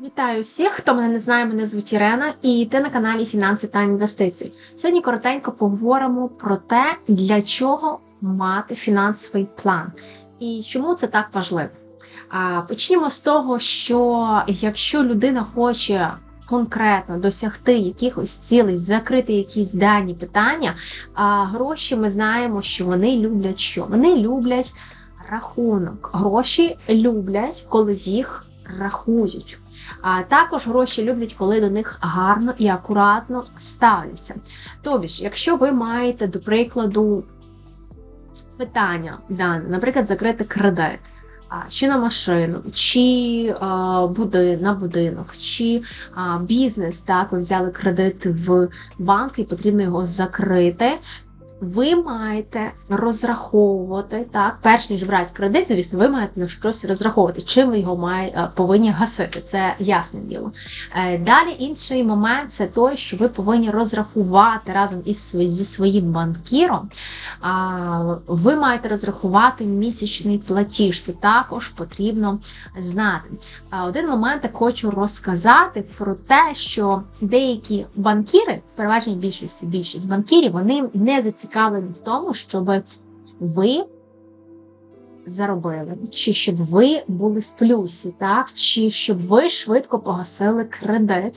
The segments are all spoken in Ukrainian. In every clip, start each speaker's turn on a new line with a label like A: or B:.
A: Вітаю всіх, хто мене не знає, мене звуть Ірена, і ти на каналі Фінанси та інвестиції. Сьогодні коротенько поговоримо про те, для чого мати фінансовий план і чому це так важливо. Почнімо з того, що якщо людина хоче конкретно досягти якихось цілей, закрити якісь дані питання, а гроші ми знаємо, що вони люблять що? Вони люблять рахунок. Гроші люблять, коли їх рахують. А також гроші люблять, коли до них гарно і акуратно ставляться. Тобі ж, якщо ви маєте, до прикладу, питання, да, наприклад, закрити кредит. Чи на машину, чи а, буди, на будинок, чи а, бізнес, так, ви взяли кредит в банк і потрібно його закрити. Ви маєте розраховувати так, перш ніж брати кредит, звісно, ви маєте на щось розраховувати, чим ви його має, е, повинні гасити. Це ясне діло. Е, Далі інший момент це той, що ви повинні розрахувати разом із зі своїм банкіром. Ви маєте розрахувати місячний платіж. Це також потрібно знати. Один момент я хочу розказати про те, що деякі банкіри, в переважній більшості більшість банкірів, вони не зацікавлені в тому, щоб ви заробили, чи щоб ви були в плюсі, так? чи щоб ви швидко погасили кредит.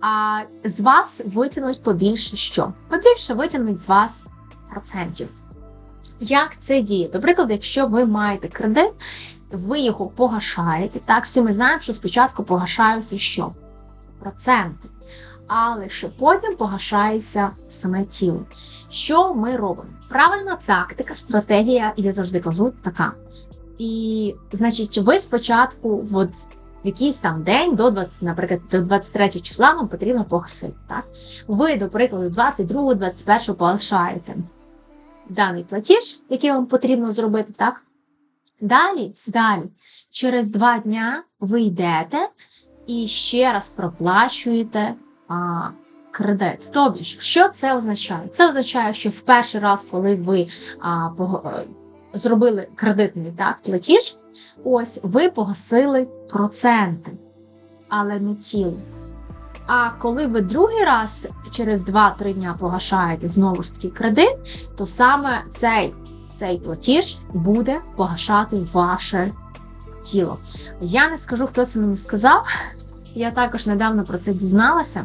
A: А з вас витягнуть побільше що? Побільше витягнуть з вас процентів. Як це діє? До прикладу, якщо ви маєте кредит, ви його погашаєте. Так, всі ми знаємо, що спочатку погашаються що? Проценти. А лише потім погашається саме тіло. Що ми робимо? Правильна тактика, стратегія, я завжди кажу, така. І, значить, ви спочатку, в якийсь там день до 20, наприклад, до 23 числа вам потрібно погасити. Так? Ви, до прикладу, 22, 21 погашаєте даний платіж, який вам потрібно зробити, так? Далі, далі, через два дня ви йдете і ще раз проплачуєте кредит. Тобто, що це означає? Це означає, що в перший раз, коли ви а, е, зробили кредитний так, платіж, ось ви погасили проценти, але не тіло. А коли ви другий раз через 2-3 дня погашаєте знову ж таки кредит, то саме цей, цей платіж буде погашати ваше тіло. Я не скажу, хто це мені сказав. Я також недавно про це дізналася.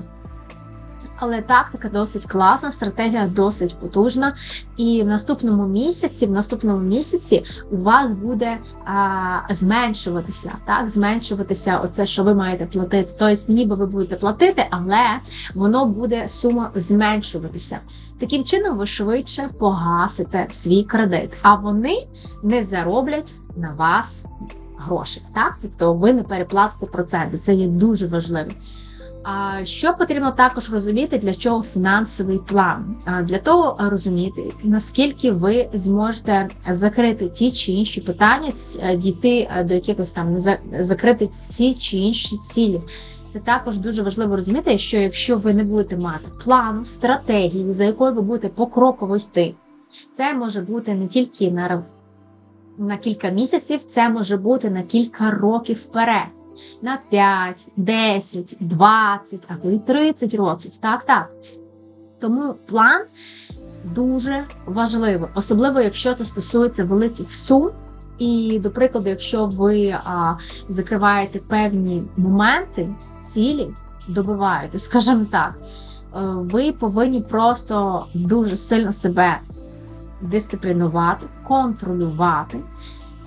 A: Але тактика досить класна, стратегія досить потужна. І в наступному місяці, в наступному місяці у вас буде а, зменшуватися, так, зменшуватися оце, що ви маєте платити. Тобто, ніби ви будете платити, але воно буде сума зменшуватися. Таким чином, ви швидше погасите свій кредит, а вони не зароблять на вас грошей. Так, тобто ви не переплатите проценти. Це є дуже важливо. А що потрібно також розуміти, для чого фінансовий план? Для того розуміти, наскільки ви зможете закрити ті чи інші питання, е, дійти е, до якихось там за- закрити ці чи інші цілі. Це також дуже важливо розуміти, що якщо ви не будете мати плану, стратегії, за якою ви будете покроково йти, це може бути не тільки на, на кілька місяців, це може бути на кілька років вперед на 5, 10, 20 або й 30 років. Так, так. Тому план дуже важливий, особливо якщо це стосується великих сум. І, до прикладу, якщо ви а, закриваєте певні моменти, цілі, добиваєте, скажімо так, е, ви повинні просто дуже сильно себе дисциплінувати, контролювати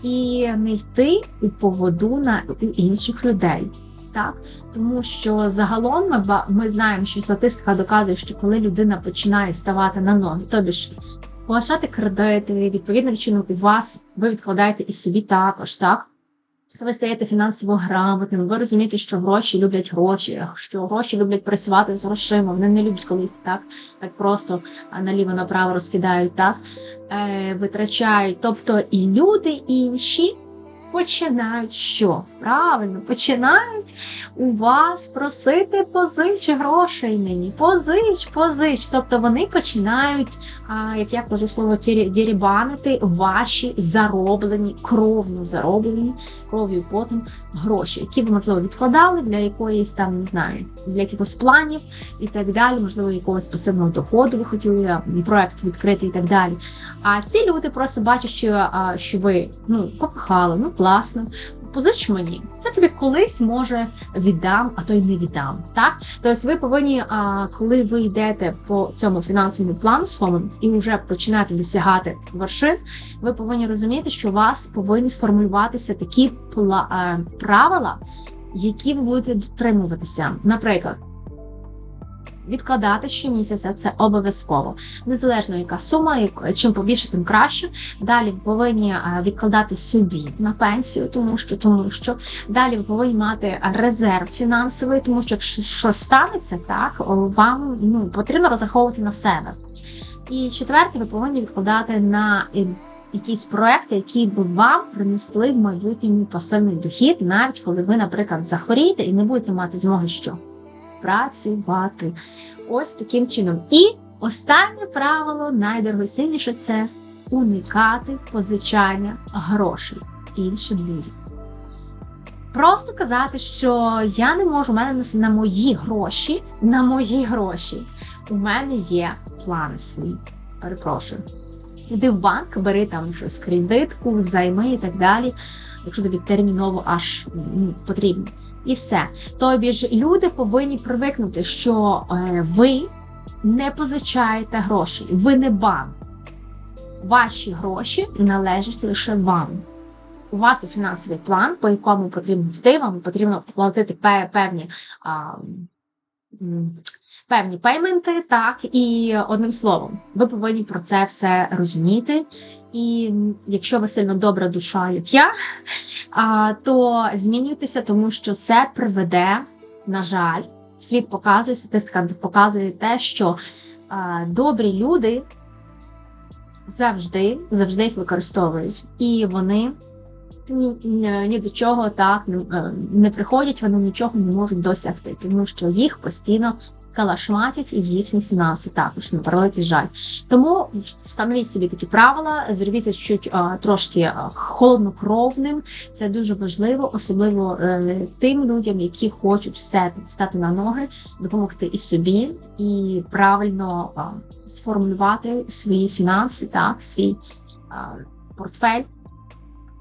A: і не йти у поводу на інших людей. Так, тому що загалом ми, ми знаємо, що статистика доказує, що коли людина починає ставати на ноги, тобі ж погашати кредити, відповідним чином у вас ви відкладаєте і собі також, так? Ви стаєте фінансово грамотним, ви розумієте, що гроші люблять гроші, що гроші люблять працювати з грошима. Вони не люблять, коли так, так просто наліво-направо розкидають, так, е, витрачають. Тобто і люди інші починають що? Правильно, починають у вас просити позич грошей мені. Позич, позич. Тобто вони починають, як я кажу слово, дірібанити ваші зароблені, кровно зароблені кров'ю і потом гроші, які ви, можливо, відкладали для якоїсь там, не знаю, для якихось планів і так далі, можливо, якогось пасивного доходу ви хотіли проект відкрити і так далі. А ці люди просто бачать, що, що ви ну, попахали, ну класно. Позич мені, це тобі колись може віддам, а то й не віддам. Так, тобто ви повинні, коли ви йдете по цьому фінансовому плану своєму і вже починаєте досягати вершин, ви повинні розуміти, що у вас повинні сформулюватися такі е, правила, які ви будете дотримуватися. Наприклад, відкладати щомісяця це обов'язково. Незалежно яка сума, чим побільше, тим краще. Далі ви повинні е, відкладати собі на пенсію, тому що тому що далі ви повинні мати резерв фінансовий, тому що якщо щось станеться, так вам ну потрібно розраховувати на себе. І четверте, ви повинні відкладати на е, якісь проекти, які б вам принесли в майбутньому пасивний дохід, навіть коли ви, наприклад, захворієте і не будете мати змоги що працювати. Ось таким чином. І останнє правило, найдорогоцінніше це уникати позичання грошей іншим людям. Просто казати, що я не можу, у мене на- мої гроші, на мої гроші. У мене є плани свої. Перепрошую. Іди в банк, бери там щось кредитку, взайми і так далі, якщо тобі терміново аж ну, потрібно. І все. Тобі ж люди повинні привикнути, що е, ви не позичаєте грошей, ви не банк. Ваші гроші належать лише вам. У вас є фінансовий план, по якому потрібно йти, вам потрібно платити певні. А, Певні пейменти, так, і одним словом, ви повинні про це все розуміти. І якщо ви сильно добра душа, як я, то змінюйтеся, тому що це приведе, на жаль, світ показує, статистика показує те, що добрі люди завжди, завжди їх використовують, і вони ні, ні, до чого так е, не приходять, вони нічого не можуть досягти, тому що їх постійно калашматять і їхні фінанси також на превеликий жаль. Тому встановіть собі такі правила, зробіться чуть а, трошки холоднокровним. Це дуже важливо, особливо е, тим людям, які хочуть все стати на ноги, допомогти і собі, і правильно а, сформулювати свої фінанси, так, свій а, портфель.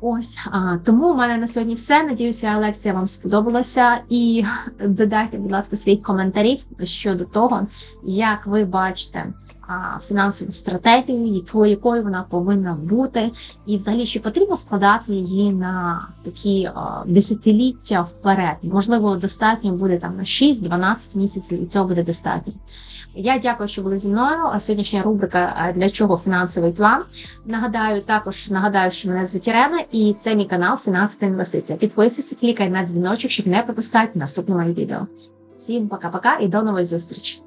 A: Ось а, тому у мене на сьогодні все. Надіюся, лекція вам сподобалася. І додайте, будь ласка, свої коментарів щодо того, як ви бачите а, фінансову стратегію, якою, якою вона повинна бути, і взагалі чи потрібно складати її на такі а, десятиліття вперед. Можливо, достатньо буде там на 6-12 місяців, і цього буде достатньо. Я дякую, що були зі мною. Сьогоднішня рубрика для чого фінансовий план. Нагадаю, також нагадаю, що мене звуть Ірена, і це мій канал Фінансова інвестиція. Підписуйся, клікай на дзвіночок, щоб не пропускати наступне моє відео. Всім пока-пока і до нової зустрічі!